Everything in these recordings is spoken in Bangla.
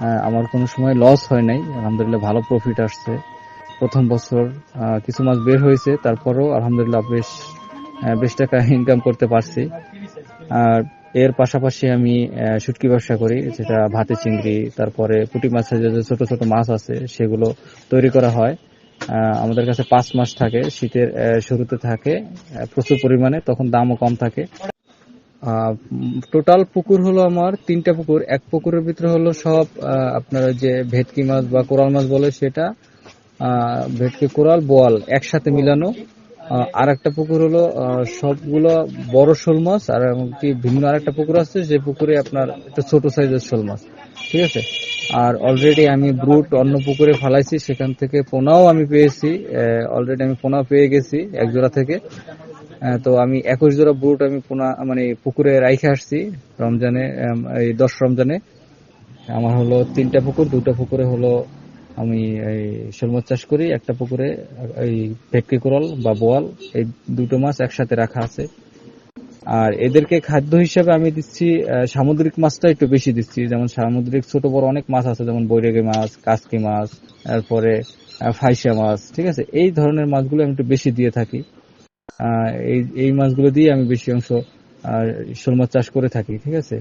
আমার কোনো সময় লস হয় নাই। আলহামদুলিল্লাহ ভালো প্রফিট আসছে। প্রথম বছর কিছু মাছ বের হয়েছে, তারপরও আলহামদুলিল্লাহ বেশ বেশ টাকা ইনকাম করতে পারছি। আর এর পাশাপাশি আমি শুটকি ব্যবসা করি, যেটা ভাতে চিংড়ি, তারপরে পুঁটি মাছের যে ছোট ছোট মাছ আছে, সেগুলো তৈরি করা হয়। আমাদের কাছে পাঁচ মাস থাকে, শীতের শুরুতে থাকে প্রচুর পরিমাণে, তখন দামও কম থাকে। টোটাল পুকুর হলো আমার তিনটা পুকুর। এক পুকুরের ভিতরে হলো সব আপনার যে ভেটকি মাছ বা কোরাল মাছ বলে সেটা ভেটকি, কোরাল, বোয়াল একসাথে মিলানো। আর একটা পুকুর হলো সবগুলো বড় শোল মাছ আর এমনকি ভিন্ন আরেকটা পুকুর আছে যে পুকুরে আপনার একটা ছোট সাইজের শোল মাছ। ঠিক আছে? আর অলরেডি আমি ব্রুট অন্য পুকুরে ফালাইছি, সেখান থেকে পোনাও আমি পেয়েছি। অলরেডি আমি পোনা পেয়ে গেছি একজোড়া থেকে। তো আমি একুশ জোড়া বুট আমি পোনা মানে পুকুরে রাইখে আসছি, রমজানে এই দশ রমজানে। আমার হলো তিনটা পুকুর, দুটা পুকুরে হলো আমি এই শোল চাষ করি, একটা পুকুরে, এই ভেটকি কোরাল বা বোয়াল, এই দুটো মাছ একসাথে রাখা আছে। আর এদেরকে খাদ্য হিসাবে আমি দিচ্ছি সামুদ্রিক মাছটা একটু বেশি দিচ্ছি, যেমন সামুদ্রিক ছোট বড় অনেক মাছ আছে, যেমন বৈরাগী মাছ, কাসকি মাছ, তারপরে ফাইসা মাছ, ঠিক আছে? এই ধরনের মাছগুলো আমি একটু বেশি দিয়ে থাকি। এই এই মাছগুলো দিয়ে আমি বেশি অংশ আহ, শোল মাছ চাষ করে থাকি ঠিক আছে?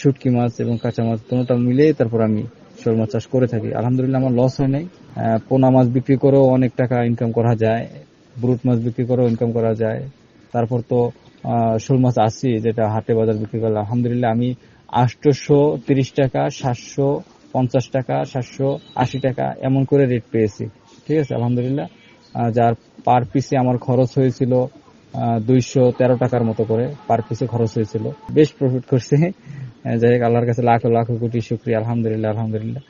শুটকি মাছ এবং কাঁচা মাছ কোনোটা মিলিয়ে তারপর আমি শোল মাছ চাষ করে থাকি। আলহামদুলিল্লাহ আমার লস হয় নাই। পোনা মাছ বিক্রি করেও অনেক টাকা ইনকাম করা যায় ব্রুট মাছ বিক্রি করেও ইনকাম করা যায়। তারপর তো শোল মাছ আসি যেটা হাটে বাজার বিক্রি করলাম আলহামদুলিল্লাহ আমি আটশোশো তিরিশ টাকা সাতশো পঞ্চাশ টাকা সাতশো আশি টাকা এমন করে রেট পেয়েছি। ঠিক আছে? আলহামদুলিল্লাহ। যার পার পিসে আমার খরচ হয়েছিল দুইশো তেরো টাকার মতো করে পার পিসে খরচ হয়েছিল। বেশ প্রফিট করছে। যাই হোক, আল্লাহর কাছে লাখো লাখো কোটি শুক্রিয়া, আলহামদুলিল্লাহ আলহামদুলিল্লাহ।